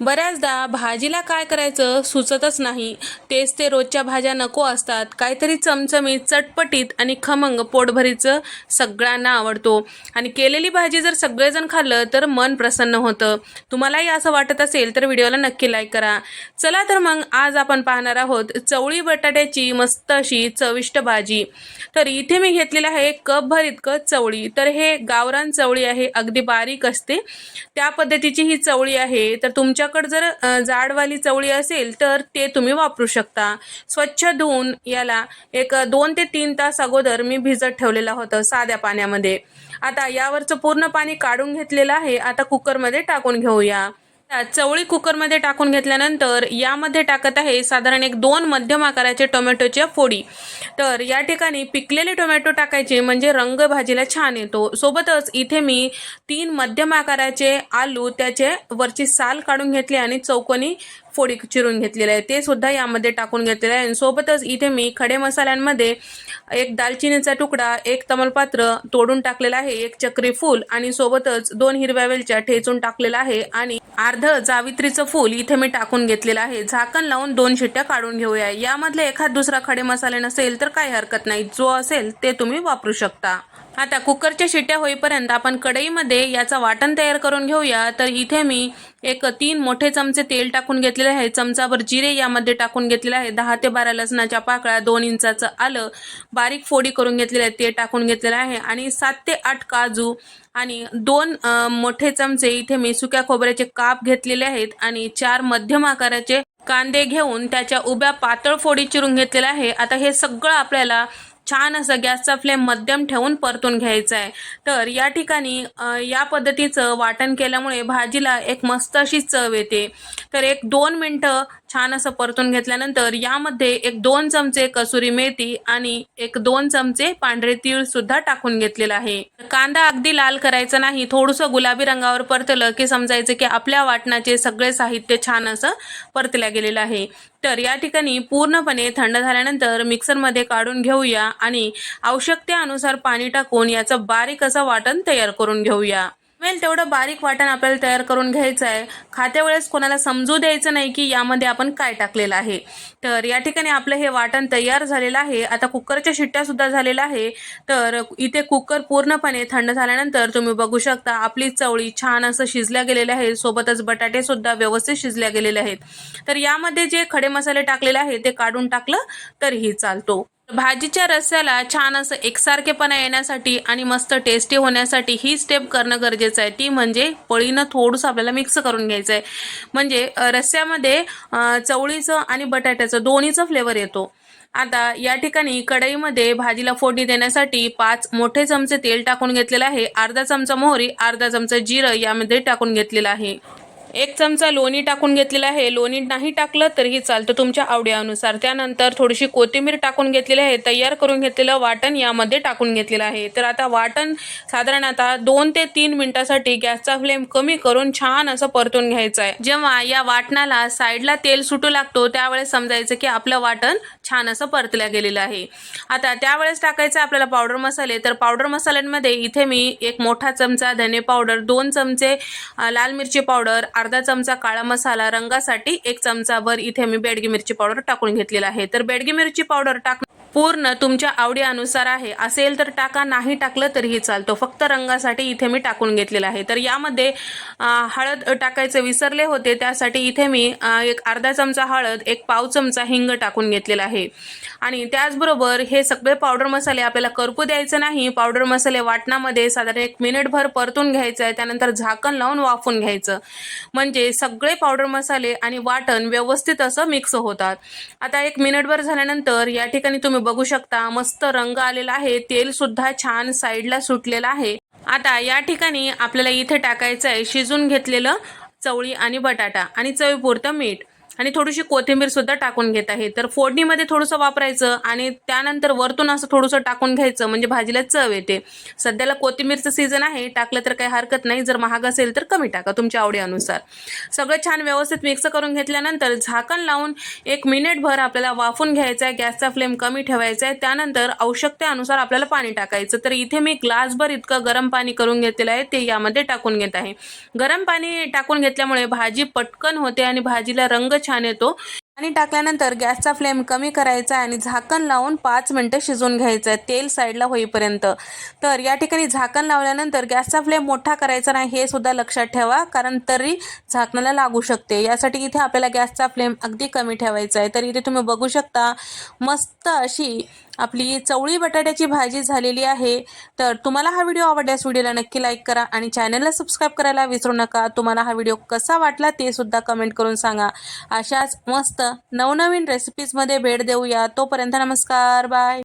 बऱ्याचदा भाजीला काय करायचं सुचतच नाही. तेच ते रोजच्या भाज्या नको असतात. काहीतरी चमचमीत चटपटीत आणि खमंग पोटभरीचं सगळ्यांना आवडतो. आणि केलेली भाजी जर सगळेजण खाल्लं तर मन प्रसन्न होतं. तुम्हालाही असं वाटत असेल तर व्हिडिओला नक्की लाईक करा. चला तर मग आज आपण पाहणार आहोत चवळी बटाट्याची मस्त अशी चविष्ट भाजी. तर इथे मी घेतलेलं आहे कपभर इतकं चवळी. तर हे गावरान चवळी आहे. अगदी बारीक असते. त्या पद्धतीची ही चवळी आहे. तर तुमच्या तुमच्याकडे जर जाडवाली चवळी असेल तर ते तुम्ही वापरू शकता. स्वच्छ धुवून याला एक दोन ते तीन तास अगोदर मी भिजत ठेवलेलं होतं साध्या पाण्यामध्ये. आता यावरचं पूर्ण पाणी काढून घेतलेलं आहे. आता कुकरमध्ये टाकून घेऊया. चवळी कुकरमध्ये टाकून घेतल्यानंतर यामध्ये टाकत आहे साधारण एक दोन मध्यम आकाराचे टोमॅटोच्या फोडी. तर या ठिकाणी पिकलेले टोमॅटो टाकायचे म्हणजे रंग भाजीला छान येतो. सोबतच इथे मी तीन मध्यम आकाराचे आलू त्याचे वरची साल काढून घेतली आणि चौकोनी फोडी चिरून घेतलेले आहे. ते सुद्धा यामध्ये टाकून घेतलेले आहे. आणि सोबतच इथे मी खडे मसाल्यांमध्ये एक दालचिनीचा तुकडा एक तमलपात्र तोडून टाकलेला आहे एक चक्री फूल आणि सोबतच दोन हिरव्या वेलच्या ठेचून टाकलेला आहे आणि अर्ध जावित्रीचं फूल इथे मी टाकून घेतलेलं आहे. झाकण लावून दोन शिट्ट्या काढून घेऊया. यामधले एखाद दुसरा खडे मसाले नसेल तर काही हरकत नाही. जो असेल ते तुम्ही वापरू शकता. आता कुकरच्या शिट्या होईपर्यंत आपण कढईमध्ये याचा वाटण तयार करून घेऊया. तर इथे मी एक तीन मोठे चमचे तेल टाकून घेतलेले आहे. चमचाभर जिरे यामध्ये टाकून घेतलेले आहे. दहा ते बारा लसणाच्या पाकळ्या दोन इंचाचं आलं बारीक फोडी करून घेतलेले आहे. ते टाकून घेतलेलं आहे. आणि सात ते आठ काजू आणि दोन मोठे चमचे इथे मी सुक्या खोबऱ्याचे काप घेतलेले आहेत. आणि चार मध्यम आकाराचे कांदे घेऊन त्याच्या उभ्या पातळ फोडी चिरून घेतलेल्या आहे. आता हे सगळं आपल्याला छान असं गॅसचा फ्लेम मध्यम ठेवून परतून घ्यायचा आहे. तर या ठिकाणी या पद्धतीचं वाटण केल्यामुळे भाजीला एक मस्त अशी चव येते. तर एक दोन मिनटं छान असं परतून घेतल्यानंतर यामध्ये एक दोन चमचे कसुरी मेथी आणि एक दोन चमचे पांढरे तीळ सुद्धा टाकून घेतलेला आहे. कांदा अगदी लाल करायचा नाही थोडंसं गुलाबी रंगावर परतलं की समजायचं की आपल्या वाटणाचे सगळे साहित्य छान असं परतल्या गेलेलं आहे. तर या ठिकाणी पूर्णपणे थंड झाल्यानंतर मिक्सरमध्ये काढून घेऊया आणि आवश्यकतेनुसार पाणी टाकून याचं बारीक असं वाटण तयार करून घेऊया. वेल तेवढं बारीक वाटण आपल्याला तयार करून घ्यायचं आहे. खात्यावेळेस कोणाला समजू द्यायचं नाही की यामध्ये आपण काय टाकलेलं आहे. तर या ठिकाणी आपलं हे वाटण तयार झालेलं आहे. आता कुकरच्या शिट्ट्या सुद्धा झालेल्या आहे. तर इथे कुकर पूर्णपणे थंड झाल्यानंतर तुम्ही बघू शकता आपली चवळी छान असं शिजल्या गेलेल्या आहेत. सोबतच बटाटे सुद्धा व्यवस्थित शिजल्या गेलेले आहेत. तर यामध्ये जे खडे मसाले टाकलेले आहे ते काढून टाकलं तरीही चालतो. भाजीच्या रस्स्याला छान असं एकसारखेपणा येण्यासाठी आणि मस्त टेस्टी होण्यासाठी ही स्टेप करणं गरजेचं आहे. ती म्हणजे पळीनं थोडंसं आपल्याला मिक्स करून घ्यायचं आहे. म्हणजे रस्स्यामध्ये चवळीचं आणि बटाट्याचं दोन्हीचं फ्लेवर येतो. आता या ठिकाणी कढईमध्ये भाजीला फोडणी देण्यासाठी पाच मोठे चमचे तेल टाकून घेतलेलं आहे. अर्धा चमचा मोहरी अर्धा चमचा जिरं यामध्ये टाकून घेतलेलं आहे. एक चमचा लोणी टाकून घेतलेला आहे. लोणी नाही टाकलं तरीही चालतं तुमच्या आवडीनुसार. त्यानंतर थोडीशी कोथिंबीर टाकून घेतलेली आहे. तयार करून घेतलेलं वाटण यामध्ये टाकून घेतलेलं आहे. तर आता वाटण साधारण आता दोन ते तीन मिनिटासाठी गॅसचा फ्लेम कमी करून छान असं परतून घ्यायचं आहे. जेव्हा या वाटणाला साईडला तेल सुटू लागतो त्यावेळेस समजायचं की आपलं वाटण छान असं परतल्या गेलेलं आहे. आता त्यावेळेस टाकायचं आपल्याला पावडर मसाले. तर पावडर मसाल्यांमध्ये इथे मी एक मोठा चमचा धने पावडर दोन चमचे लाल मिरची पावडर अर्धा चमचा काळा मसाला रंगासाठी एक चमचाभर इथे मी बेडगी मिरची पावडर टाकून घेतलेला आहे. तर बेडगी मिरची पावडर टाक पूर्ण तुमच्या आवडीनुसार आहे. असेल तर टाका नाही टाकलं तरीही चालतो. फक्त रंगासाठी इथे मी टाकून घेतलेलं आहे. तर यामध्ये हळद टाकायचं विसरले होते. त्यासाठी इथे मी एक अर्धा चमचा हळद एक पाव चमचा हिंग टाकून घेतलेला आहे. आणि त्याचबरोबर हे सगळे पावडर मसाले आपल्याला करपू द्यायचं नाही. पावडर मसाले वाटणामध्ये साधारण एक मिनिटभर परतून घ्यायचं आहे. त्यानंतर झाकण लावून वाफून घ्यायचं. म्हणजे सगळे पावडर मसाले आणि वाटण व्यवस्थित असं मिक्स होतात. आता एक मिनिटभर झाल्यानंतर या ठिकाणी तुम्ही बघू शकता मस्त रंग आलेला आहे. तेल सुद्धा छान साईडला सुटलेलं आहे. आता या ठिकाणी आपल्याला इथे टाकायचं आहे शिजून घेतलेलं चवळी आणि बटाटा आणि चवीपुरतं मीठ. आणि थोडीशी कोथिंबीरसुद्धा टाकून घेत आहे. तर फोडणीमध्ये थोडंसं वापरायचं आणि त्यानंतर वरतून असं थोडंसं टाकून घ्यायचं म्हणजे भाजीला चव येते. सध्याला कोथिंबीरचं सीझन आहे टाकलं तर काही हरकत नाही. जर महाग असेल तर कमी टाका तुमच्या आवडीनुसार. सगळं छान व्यवस्थित मिक्स करून घेतल्यानंतर झाकण लावून एक मिनिटभर आपल्याला वाफून घ्यायचं आहे गॅसचा फ्लेम कमी ठेवायचा आहे त्यानंतर आवश्यकतेनुसार आपल्याला पाणी टाकायचं. तर इथे मी ग्लासभर इतकं गरम पाणी करून घेतलेलं आहे ते यामध्ये टाकून घेत आहे. गरम पाणी टाकून घेतल्यामुळे भाजी पटकन होते आणि भाजीला रंग छान येतो. पाणी टाकल्यानंतर गॅसचा फ्लेम कमी करायचा आहे आणि झाकण लावून पाच मिनटं शिजवून घ्यायचं आहे. तेल साईडला होईपर्यंत. तर या ठिकाणी झाकण लावल्यानंतर गॅसचा फ्लेम मोठा करायचा नाही हे सुद्धा लक्षात ठेवा कारण तरी झाकणाला लागू शकते. यासाठी इथे आपल्याला गॅसचा फ्लेम अगदी कमी ठेवायचा आहे. तर इथे तुम्ही बघू शकता मस्त अशी आपली चवळी बटाट्याची भाजी झालेली आहे. तर तुम्हाला हा व्हिडिओ आवडल्यास व्हिडिओला नक्की लाईक करा आणि चॅनलला सबस्क्राईब करायला विसरू नका. तुम्हाला हा व्हिडिओ कसा वाटला ते सुद्धा कमेंट करून सांगा. अशाच मस्त नवनवीन रेसिपीजमध्ये भेट देऊया. तोपर्यंत नमस्कार बाय